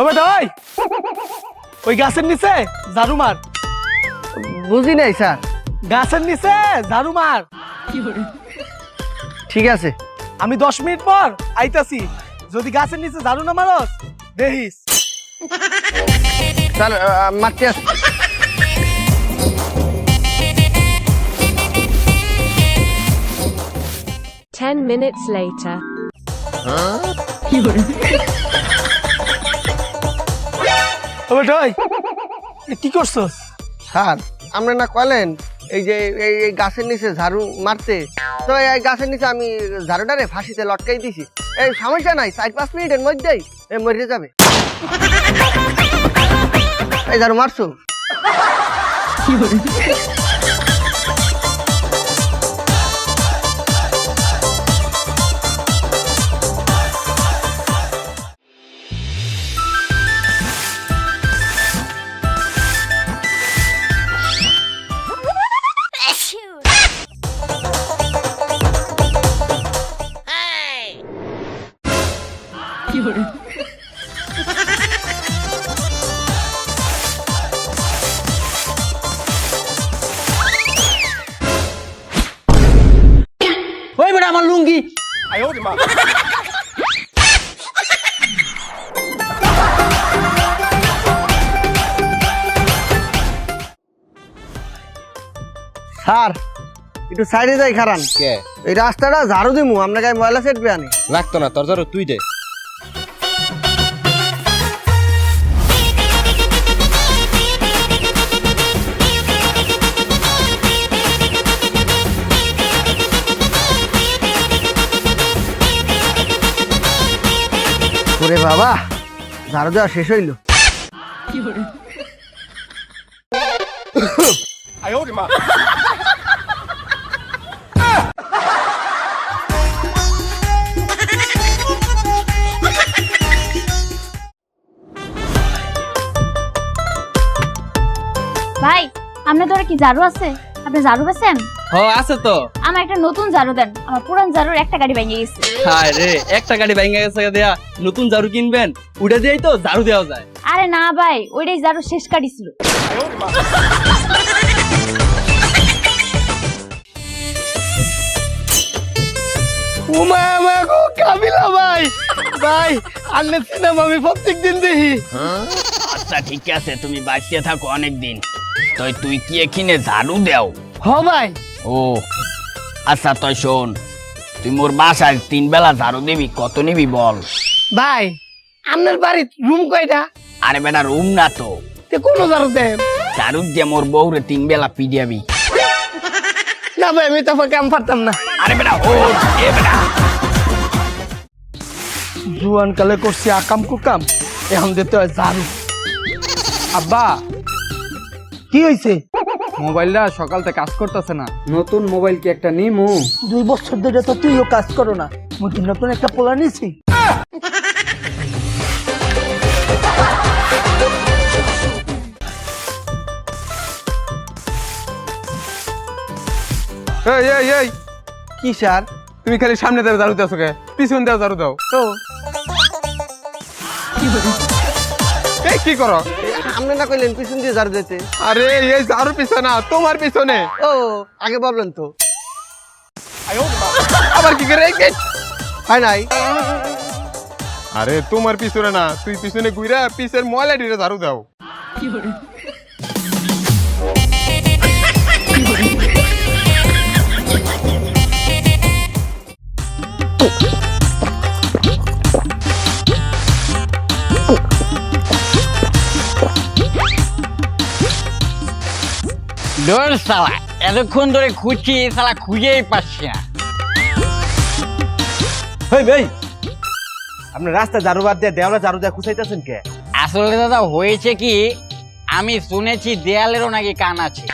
ও বেটা ওই! ওই গাছের নিচে ঝাড়ু মার। বুঝি নাই স্যার। গাছের নিচে ঝাড়ু মার। ঠিক আছে। আমি দশ মিনিট পর আইতাছি। যদি গাছের নিচে ঝাড়ু না মারস দেখিস স্যার মারতে আস। Ten minutes later. ও ওই কি করছস? স্যার আমরা না কলেন এই যে এই এই গাছের নিচে ঝাড়ু মারতে তো এই গাছের নিচে আমি ঝাড়ুটারে ফাঁসিতে লটকাই দিছি। এই সমস্যা নাই চার পাঁচ মিনিটের মধ্যেই এ মরে যাবে। এই ঝাড়ু মারছো? ওই আমার লুঙ্গি। স্যার একটু সাইডে যাই খারান। কে? এই রাস্তাটা ঝাড়ু দিমু আপনাকে গায়ে ময়লা সেট আনি। লাগতো না তোর ধরো তুই দে। ওরে বাবা ঝাড়ু দেওয়া শেষ হইল। ভাই আপনার ধরে কি ঝাড়ু আছে? আপনি ঝাড়ু বেছেন হ আছে তো। আমার একটা নতুন ঝাড়ু দেন। আমার পুরান ঝাড়ুর একটা গাড়ি ভেঙে গেছে। হায় রে একটা গাড়ি ভেঙে গেছে দেয়া। নতুন ঝাড়ু কিনবেন উঠে দিয়েই তো ঝাড়ু দেওয়া যায়। আরে না ভাই ওইটাই ঝাড়ু শেষ কাটি ছিল। উমা আমা গো কাবিলা ভাই। ভাই আন্নে সিনেমা আমি প্রত্যেক দিন দেখি আচ্ছা ঠিক আছে তুমি বাঁচিয়ে থাকো অনেক দিন তই তুই কি এখানে ঝাড়ু দেও? হ ভাই। ও আচ্ছা তই শোন তুই মোর বাসায় তিন বেলা ঝাড়ু দিবি কত নিবি বল। ভাই আপনার বাড়ির রুম কয়টা? আরে বেটা রুম না তো। তে কোন ঝাড়ু দেন ঝাড়ু দিয়ে মোর বউরে তিন বেলা পিডিয়াবি না ভাই আমি তো কাম পারতাম না। আরে বেটা ও এ বেটা। জুয়ান কালে করছি আকাম কুকাম এখন দিতে হয় ঝাড়ু। আব্বা কি হয়েছে মোবাইলটা সকালতে কাজ করতেছে না। নতুন মোবাইল কি একটা নিমু? দুই বছর ধরে তো তুইও কাজ করো না। মুই কি নতুন একটা পোলা নিয়েছি। এই এই এই। কি স্যার? তুমি খালি সামনে দেওয়া ঝাড়ু দাও কে? পিছন দেওয়া ঝাড়ু দাও। তো? কি করো? আপনি না কইলেন পিছন দিয়ে ঝাড়ু দিতে? আরে এই ঝাড়ু পিছনে না তোমার পিছনে? ও আগে বললেন তো। আবার কি করে? এই কে? হয় নাই। আরে তোমার পিছনে না তুই পিছনে ঘুরা পিছের ময়লা ডিরে ঝাড়ু দাও। ডোর সালা এতক্ষণ ধরে খুঁজছি সালা খুঁজেই পাচ্ছি না। হেই ভাই আপনি রাস্তা ঝাড়ু বাদ দিয়ে দেওয়ালে ঝাড়ু দিয়ে খুঁচাইতেছেন কে? আসলে দাদা হয়েছে কি আমি শুনেছি দেয়ালেরও নাকি কান আছে।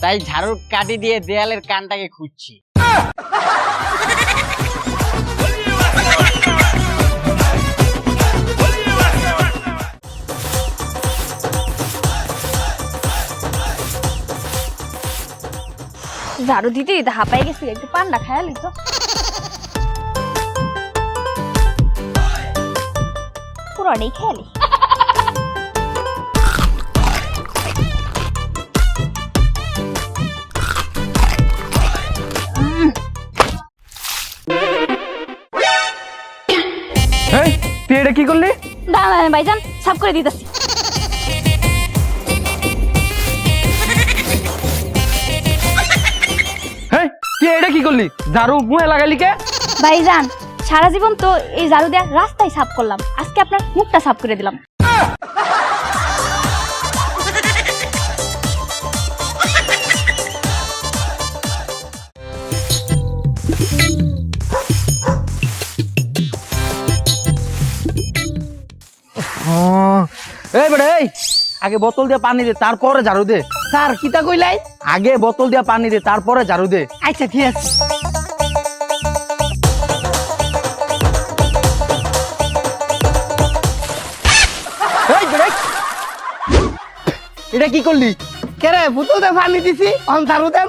তাই ঝাড়ুর কাটি দিয়ে দেয়ালের কানটাকে খুঁজছি। ঝাড়ু দিতে দিতে হাঁপাই গেছি একটু পান্ডা খায়া লিখছো পুরানেই খেয়ালি তুই এটা কি করলি? দাঁড়ান ভাইজান সাফ করে দিতেছি। এটা কি করলি? ঝাড়ু মুহে লাগালি কে? ভাইজান সারা জীবন তো এই ঝাড়ু দেওয়া রাস্তায় সাফ করলাম। আজকে আপনার মুখটা সাফ করে দিলাম। এই বেটা এই! আগে বোতল দিয়ে পানি দে তারপরে ঝাড়ু দে। স্যার কিতা কইলাই? আগে বোতল দিয়ে পানি দে তারপরে ঝাড়ু দে। আচ্ছা ঠিক আছে। এটা কি করলি? কেরে বুতলতে পানি দিছি অন ঝাড়ু দেন।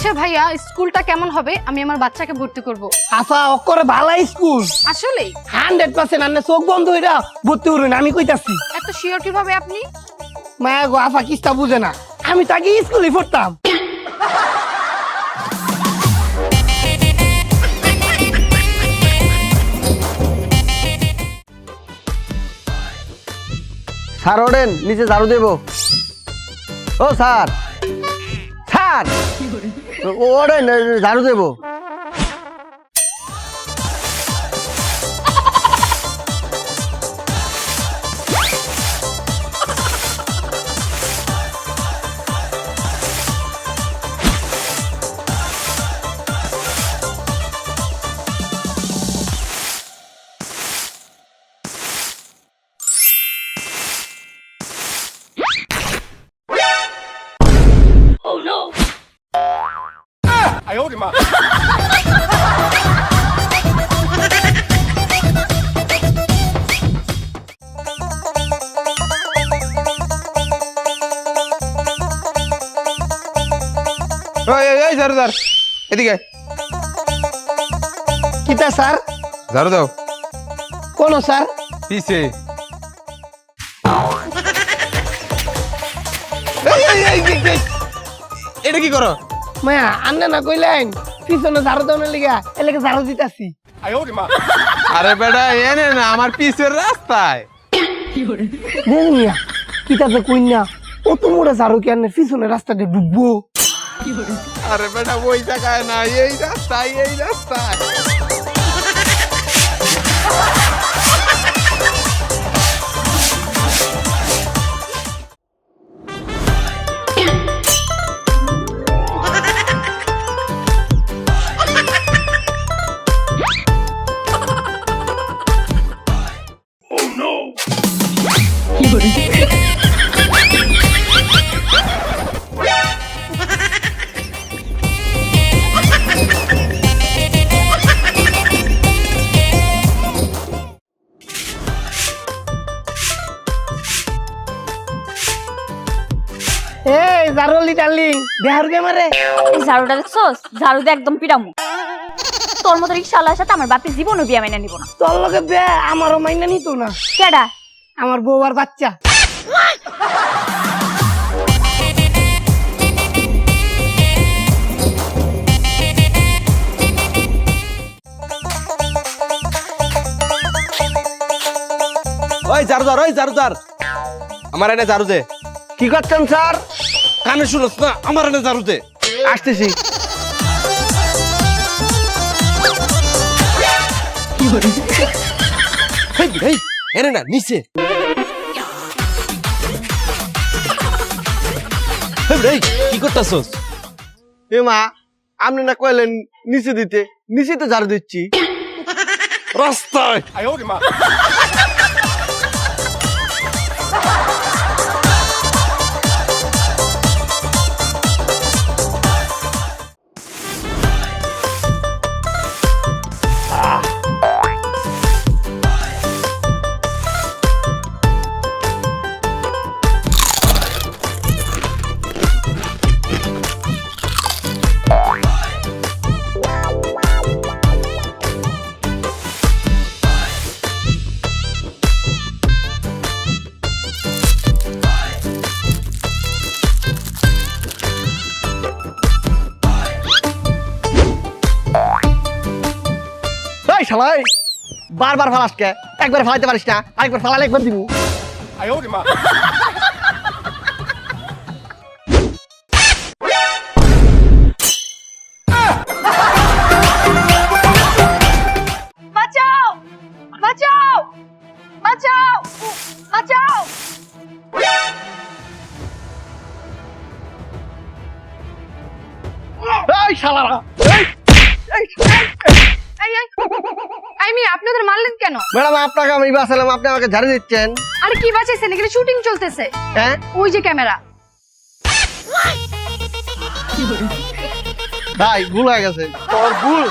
আচ্ছা ভাইয়া স্কুলটা কেমন হবে? আমি আমার বাচ্চাকে ভর্তি করব। আফা অকরে ভালা স্কুল। আসলে? হান্ড্রেড পার্সেন্ট আন্নে চোখ বন্ধ হইরা ভর্তি করুন আমি কইতাছি। এত শিওর কীভাবে আপনি? মায়া গো আফা কিস্তা বুঝে না। আমি তাকে স্কুলে পড়তাম। স্যার ওঠেন নিচে ঝাড়ু দেব। ও স্যার। স্যার! ও ওঠেন ঝাড়ু দেব। এদিকে কিতা স্যার? দাও। কোন স্যার? পিছে। এটা কি করো? মায়া আন্নে না কইলেন পিছনে ঝাড়ু দেওয়ার লিগা এলাকা ঝাড়ু দিতাছি। আরে বেটা এনে না আমার পিছের রাস্তায়। দেখুন মিয়া কিতাতে কই না অত মোড়া ঝাড়ু কি আন্নে পিছনে রাস্তাতে ডুববো? আরে বেটা ওই জায়গায় না এই রাস্তায় এই রাস্তায় দেহার গে মারে। এই ঝাড়ুটা দেখছোস? ঝাড়ু দিয়ে একদম পিরামু তোর মতো রিক্সাওয়ালার সাথে আমার বাপের জীবনও বিয়া মেনে নিব না। তোর লগে বে আমারও মাইনা নিত না। কেডা? আমার বউ আর বাচ্চা। ওই ঝাড়ুদার ওই ঝাড়ুদার আমার এনে দে। কি করছেন স্যার? কানে শুনস না আমার এনে দে। আসতেছি। এনে না নিচে। কি করতাছস? এ মা আপনি না কইলেন নিচে দিতে নিচে তো ঝাড়ু দিচ্ছি। রাস্তায়। শালাই বারবার ফালাস কে একবার ফালাইতে পারিস না আরেকবার ফালালে একবার দিবি। বাঁচাও! বাঁচাও! বাঁচাও! বাঁচাও! এই শালারা! এই, এই, এই এই। এই মেয়ে আপনি ওদের মারলেন কেন ম্যাডাম আপনাকে আমি বাঁচালাম আপনি আমাকে ঝাড়ু দিচ্ছেন আরে কি বাঁচাইছেন এখানে শুটিং চলতেছে হ্যাঁ ওই যে ক্যামেরা ভাই ভুল হয়ে গেছে তোর ভুল